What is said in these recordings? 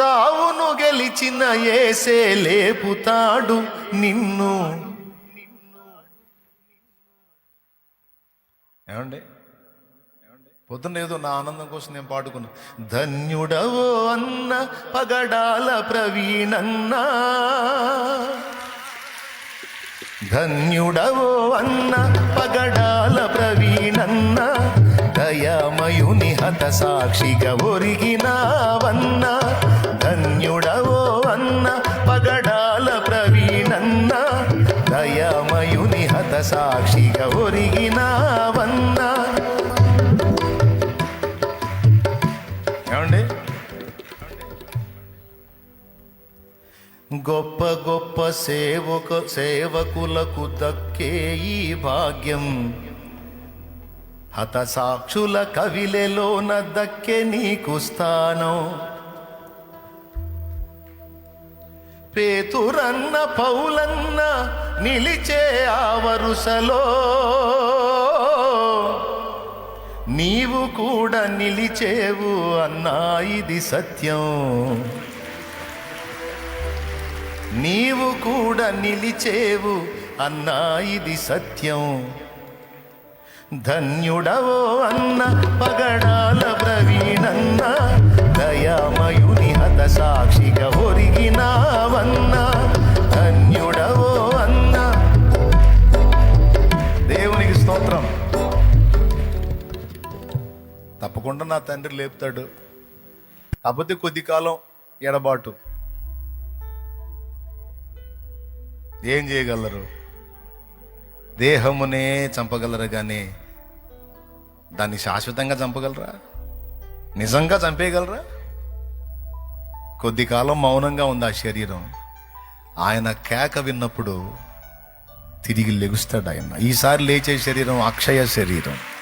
చావును గెలిచిన ఏసే లేపుతాడు నిన్ను. ఏమండి? పొద్దున్న ఏదో నా ఆనందం కోసం నేను పాడుకున్నా. ధన్యుడవో అన్న పగడాల ప్రవీణన్నా. ధన్యుడవో అన్న పగడాల ప్రవీణన్న. దయామయుని హత సాక్షిగా ఒరిగినావన్నా. ధన్యుడవో అన్న పగడాల ప్రవీణన్న దయమయుని హత సాక్షిగా ఒరిగినావన్నా. ఏమండి? గొప్ప గొప్ప సేవక సేవకులకు దక్కే ఈ భాగ్యం. హతసాక్షుల కవిలెలోన దక్కే నీకు స్థానం. పేతురన్న పౌలన్న నిలిచే ఆ వరుసలో. నీవు కూడా నిలిచేవు అన్నా ఇది సత్యం. నీవు కూడా నిలిచేవు అన్నా ఇది సత్యం. ధన్యుడవో అన్న పగడా తప్పకుండా నా తండ్రి లేపుతాడు. కాకపోతే కొద్ది కాలం ఎడబాటు. ఏం చేయగలరు? దేహమునే చంపగలరు కానీ దాన్ని శాశ్వతంగా చంపగలరా? నిజంగా చంపేయగలరా? కొద్ది కాలం మౌనంగా ఉంది ఆ శరీరం. ఆయన కేక విన్నప్పుడు తిరిగి లెగుస్తాడు ఆయన. ఈసారి లేచే శరీరం అక్షయ శరీరం.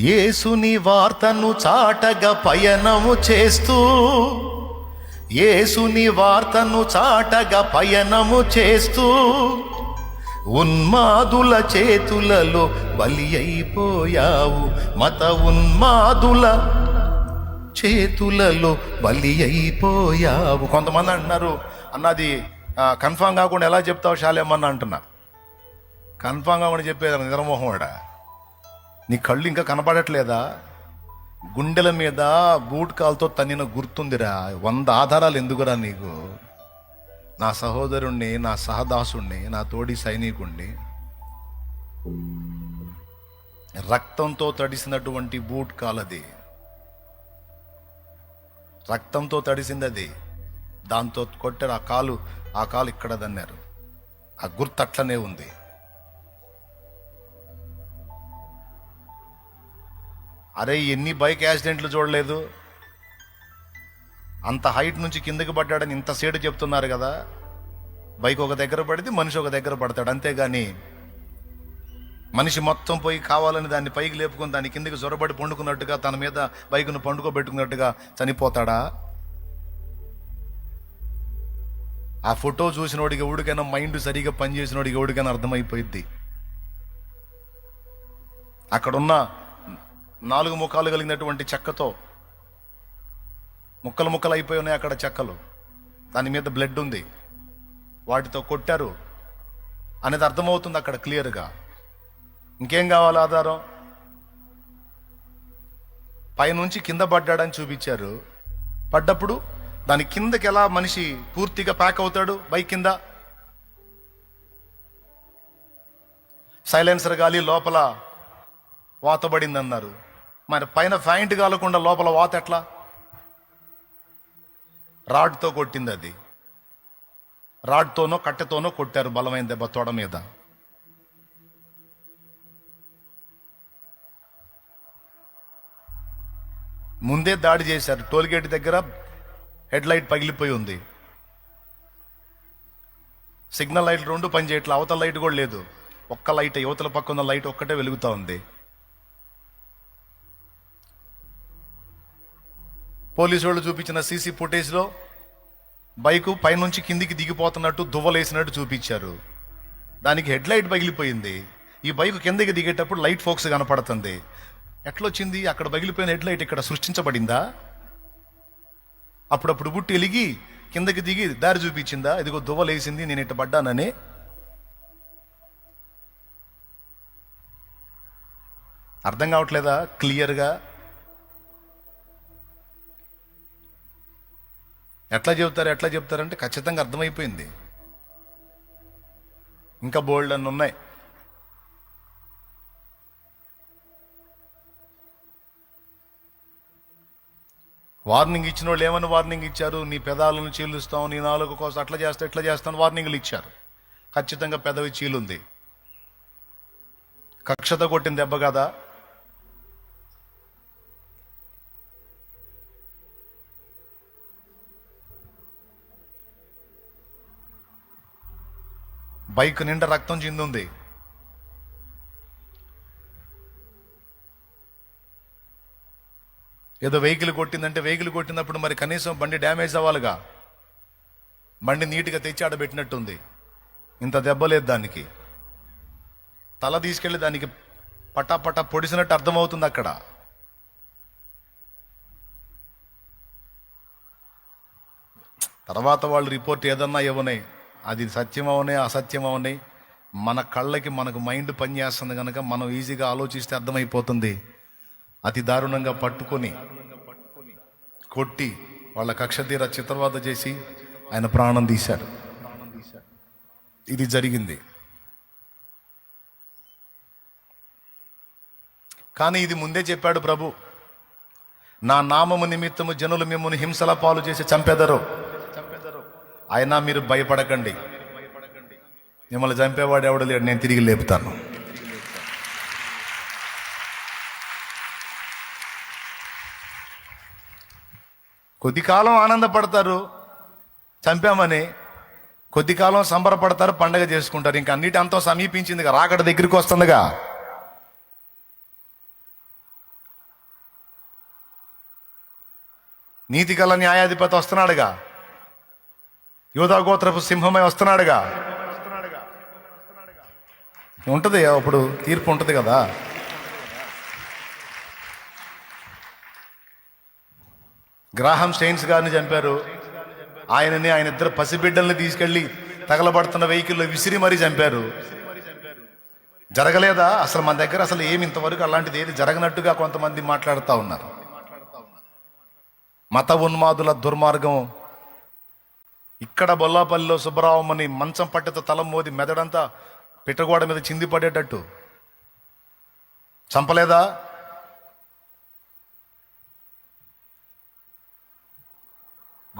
యేసుని వార్తను చాటగా పయనము చేస్తూ యేసుని వార్తను చాటగా పయనము చేస్తూ ఉన్మాదుల చేతులలో బలి అయిపోయావు. మత ఉన్మాదుల చేతులలో బలి అయిపోయావు. కొంతమంది అంటున్నారు అన్నది కన్ఫామ్ కాకుండా ఎలా చెప్తావు శాలేమన్న అంటున్నా. కన్ఫామ్ కాకుండా చెప్పేది నిద్రమోహం నీ కళ్ళు ఇంకా కనపడట్లేదా? గుండెల మీద బూట్ కాల్తో తన్నిన గుర్తుందిరా. వంద ఆధారాలు ఎందుకురా నీకు? నా సహోదరుణ్ణి నా సహదాసుణ్ణి నా తోడి సైనికుణ్ణి రక్తంతో తడిసినటువంటి బూట్ కాలది. రక్తంతో తడిసింది అది దాంతో కొట్టారు ఆ కాలు ఆ కాలు ఇక్కడ దన్నారు ఆ గుర్తు అట్లనే ఉంది. అరే ఎన్ని బైక్ యాక్సిడెంట్లు చూడలేదు. అంత హైట్ నుంచి కిందకి పడ్డాడని ఇంత సేడు చెప్తున్నారు కదా. బైక్ ఒక దగ్గర పడితే మనిషి ఒక దగ్గర పడతాడు అంతేగాని మనిషి మొత్తం పోయి కావాలని దాన్ని పైకి లేపుకొని దాని కిందకి జొరబడి పండుకున్నట్టుగా తన మీద బైకును పండుకోబెట్టుకున్నట్టుగా చనిపోతాడా? ఆ ఫోటో చూసినోడికి ఎవడికైనా మైండ్ సరిగా పనిచేసినోడికి ఎవడికైనా అర్థమైపోయిద్ది. అక్కడున్న నాలుగు ముఖాలు కలిగినటువంటి చెక్కతో ముక్కలు ముక్కలు అయిపోయి ఉన్నాయి అక్కడ చెక్కలు. దాని మీద బ్లడ్ ఉంది. వాటితో కొట్టారు. అనేది అర్థమవుతుంది అక్కడ క్లియర్గా. ఇంకేం కావాలి ఆధారం? పైనుంచి కింద పడ్డాడని చూపించారు. పడ్డప్పుడు దాని కిందకి ఎలా మనిషి పూర్తిగా ప్యాక్ అవుతాడు? బైక్ కింద. సైలెన్సర్ గాలి లోపల వాతబడింది అన్నారు మరి పైన ఫ్యాంట్ కాలకుండా లోపల వాత ఎట్లా? రాడ్తో కొట్టింది అది. రాడ్తోనో కట్టెతోనో కొట్టారు బలమైన దెబ్బ తొడ మీద. ముందే దాడి చేశారు. టోల్గేట్ దగ్గర హెడ్లైట్ పగిలిపోయి ఉంది. సిగ్నల్ లైట్ రెండు పనిచేయట్లు అవతల లైట్ కూడా లేదు. ఒక్క లైట్ యువతల పక్కన లైట్ ఒక్కటే వెలుగుతూ ఉంది. పోలీసు వాళ్ళు చూపించిన సీసీ ఫుటేజ్లో బైకు పైనుంచి కిందికి దిగిపోతున్నట్టు దువ్వలేసినట్టు చూపించారు. దానికి హెడ్ లైట్ పగిలిపోయింది. ఈ బైక్ కిందకి దిగేటప్పుడు లైట్ ఫోక్స్ కనపడుతుంది. ఎట్లొచ్చింది? అక్కడ పగిలిపోయిన హెడ్ లైట్ ఇక్కడ సృష్టించబడిందా? అప్పుడప్పుడు బుట్టి ఎలిగి కిందకి దిగి దారి చూపించిందా? ఇదిగో దువ్వలేసింది నేను ఇట్ట పడ్డానని. అర్థం కావట్లేదా? క్లియర్గా? ఎట్లా చెబుతారు ఎట్లా చెప్తారంటే ఖచ్చితంగా అర్థమైపోయింది. ఇంకా బోల్డ్ అన్ని ఉన్నాయి. వార్నింగ్ ఇచ్చిన వాళ్ళు ఏమని వార్నింగ్ ఇచ్చారు? నీ పెదాలను చీలుస్తావు నీ నాలుగు కోసం అట్లా చేస్తా ఇట్లా చేస్తాను వార్నింగ్లు ఇచ్చారు. ఖచ్చితంగా పెదవి చీలుంది. కక్షత కొట్టిన దెబ్బ కదా? బైక్ నిండా రక్తం చెందుంది. ఏదో వెహికల్ కొట్టిందంటే వెహికల్ కొట్టినప్పుడు మరి కనీసం బండి డ్యామేజ్ అవ్వాలిగా. బండి నీట్గా తెచ్చి ఆడబెట్టినట్టుంది ఇంత దెబ్బ లేదు దానికి. తల తీసుకెళ్ళి దానికి పటా పొడిసినట్టు అర్థమవుతుంది అక్కడ. తర్వాత వాళ్ళు రిపోర్ట్ ఏదన్నా ఇవ్వనాయి అది సత్యమవునే అసత్యమవునే మన కళ్ళకి మనకు మైండ్ పనిచేస్తుంది కనుక మనం ఈజీగా ఆలోచిస్తే అర్థమైపోతుంది. అతి దారుణంగా పట్టుకొని కొట్టి వాళ్ళ కక్ష తీర చిత్రవాద చేసి ఆయన ప్రాణం తీశాడు. ఇది జరిగింది. కానీ ఇది ముందే చెప్పాడు ప్రభు నా నామము నిమిత్తము జనులు మిమ్మల్ని హింసల పాలు చేసి చంపెదరు. అయినా మీరు భయపడకండి. మిమ్మల్ని చంపేవాడు ఎవడు లేడు నేను తిరిగి లేపుతాను. కొద్ది కాలం ఆనందపడతారు చంపామని. కొద్ది కాలం సంబరపడతారు పండగ చేసుకుంటారు. ఇంకా అన్నిటి అంతా సమీపించిందిగా రాకడ దగ్గరికి వస్తుందిగా. నీతి గల న్యాయాధిపతి వస్తున్నాడుగా. యోధా గోత్రపు సింహమై వస్తున్నాడుగా. ఉంటుంది అప్పుడు తీర్పు ఉంటుంది కదా. గ్రాహం స్టెయిన్స్ గారిని చంపారు. ఆయనని ఆయన ఇద్దరు పసిబిడ్డల్ని తీసుకెళ్ళి తగలబడుతున్న వెహికల్లో విసిరి మరీ చంపారు. జరగలేదా? అసలు మన దగ్గర అసలు ఏమి ఇంతవరకు అలాంటిది ఏది జరగనట్టుగా కొంతమంది మాట్లాడుతూ ఉన్నారు. మత ఉన్మాదుల దుర్మార్గం ఇక్కడ బొల్లాపల్లిలో సుబ్బరామని మంచం పట్టెతో తల మోది మెదడంతా పిట్టగోడ మీద చింది పడేటట్టు. చంపలేదా?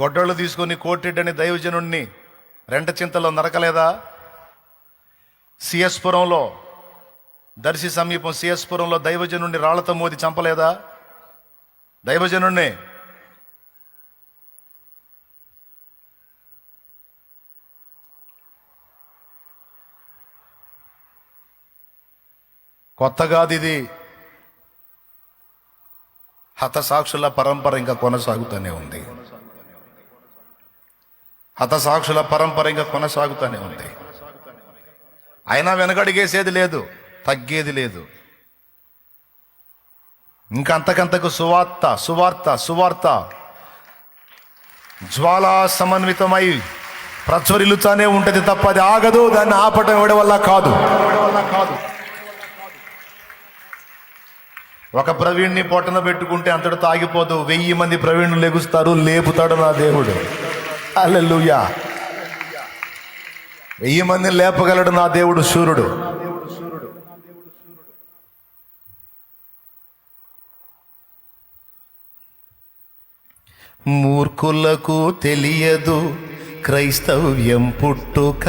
గొడ్డళ్ళు తీసుకొని కోటిడ్డని దైవజనుణ్ణి రెంట చింతలో నరకలేదా? సిఎస్పురంలో దర్శి సమీపం సిఎస్పురంలో దైవజనుణ్ణి రాళ్ళతో మోది చంపలేదా? దైవజనుణ్ణి కొత్తగాది ఇది హతసాక్షుల పరంపర ఇంకా కొనసాగుతూనే ఉంది. హతసాక్షుల పరంపర ఇంకా కొనసాగుతూనే ఉంది. అయినా వెనకడిగేసేది లేదు తగ్గేది లేదు. ఇంకా అంతకంతకు సువార్త సువార్త సువార్త. జ్వాలా సమన్వితమై ప్రజ్వరిల్లుతానే ఉంటుంది తప్ప అది ఆగదు దాన్ని ఆపటం ఎవడి వల్ల కాదు కాదు. ఒక ప్రవీణ్ణి పొట్టన పెట్టుకుంటే అంతటితో ఆగిపోదు వెయ్యి మంది ప్రవీణ్ణు లెగుస్తారు లేపుతాడు నా దేవుడు. అల్లెలుయా వెయ్యి మందిని లేపగలడు నా దేవుడు సూర్యుడు. మూర్ఖులకు తెలియదు క్రైస్తవ్యం పుట్టుక.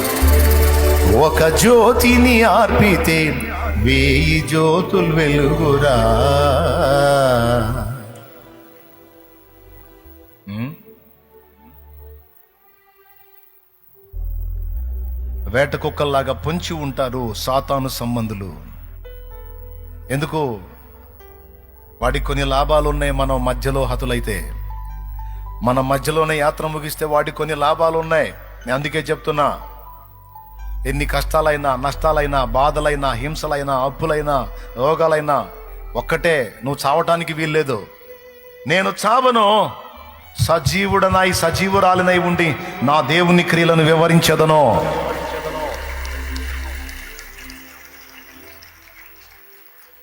ఒక జ్యోతిని ఆర్పితే వేయి జ్యోతులు వెలుగురా. వేట కుక్కల్లాగా పొంచి ఉంటారు సాతాను సంబంధులు. ఎందుకు? వాడికి కొన్ని లాభాలు ఉన్నాయి మనం మధ్యలో హతులైతే. మన మధ్యలోనే యాత్ర ముగిస్తే వాడికి కొన్ని లాభాలు ఉన్నాయి నేను అందుకే చెప్తున్నా ఎన్ని కష్టాలైనా నష్టాలైనా బాధలైనా హింసలైనా అప్పులైనా రోగాలైనా ఒక్కటే నువ్వు చావటానికి వీల్లేదు. నేను చావను. సజీవుడనై సజీవురాలినై ఉండి నా దేవుని క్రియలను వివరించదను.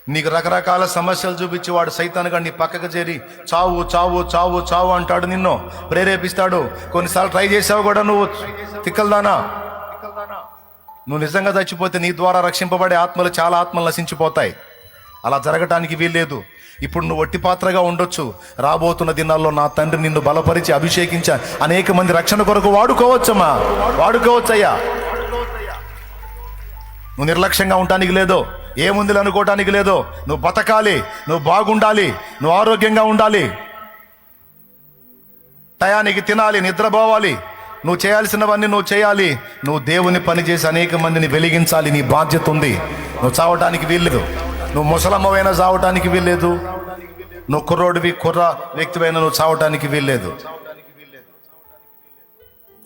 నీకు రకరకాల సమస్యలు చూపించి వాడు సైతాన్ నీ పక్కకు చేరి చావు చావు చావు చావు అంటాడు నిన్ను. ప్రేరేపిస్తాడు. కొన్నిసార్లు ట్రై చేసావు కూడా నువ్వు. తిక్కల్దానా నువ్వు నిజంగా చచ్చిపోతే నీ ద్వారా రక్షింపబడే ఆత్మలు చాలా ఆత్మలు నశించిపోతాయి. అలా జరగటానికి వీల్లేదు. ఇప్పుడు నువ్వు ఒట్టి పాత్రగా ఉండొచ్చు. రాబోతున్న దినాల్లో నా తండ్రి నిన్ను బలపరిచి అభిషేకించా అనేక మంది రక్షణ కొరకు వాడుకోవచ్చమ్మా. వాడుకోవచ్చయ్యా. నువ్వు నిర్లక్ష్యంగా ఉండటానికి లేదో. ఏముంది అనుకోవటానికి లేదో. నువ్వు బతకాలి. నువ్వు బాగుండాలి. నువ్వు ఆరోగ్యంగా ఉండాలి. టయానికి తినాలి నిద్రపోవాలి. నువ్వు చేయాల్సినవన్నీ నువ్వు చేయాలి. నువ్వు దేవుని పని చేసి అనేక మందిని వెలిగించాలి. నీ బాధ్యత ఉంది. నువ్వు చావటానికి వీల్లేదు. నువ్వు ముసలమ్మవైనా చావటానికి వీల్లేదు. నువ్వు కుర్రోడివి కుర్ర వ్యక్తివైనా నువ్వు చావటానికి వీల్లేదు.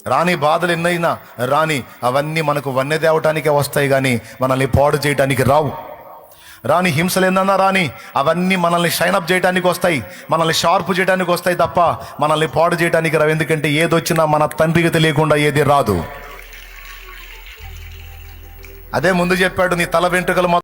రాని బాధలు ఎన్నైనా రాని అవన్నీ మనకు వన్నె తేవటానికే వస్తాయి కానీ మనల్ని పాడు చేయటానికి రావు. రాని హింసలు ఏందన్నా రాని అవన్నీ మనల్ని షైనప్ చేయడానికి వస్తాయి. మనల్ని షార్ప్ చేయడానికి వస్తాయి తప్ప మనల్ని పాడు చేయడానికి రావు. ఎందుకంటే ఏదొచ్చినా మన తండ్రికి తెలియకుండా ఏది రాదు. అదే ముందు చెప్పాడు నీ తల వెంట్రుకలు మొత్తం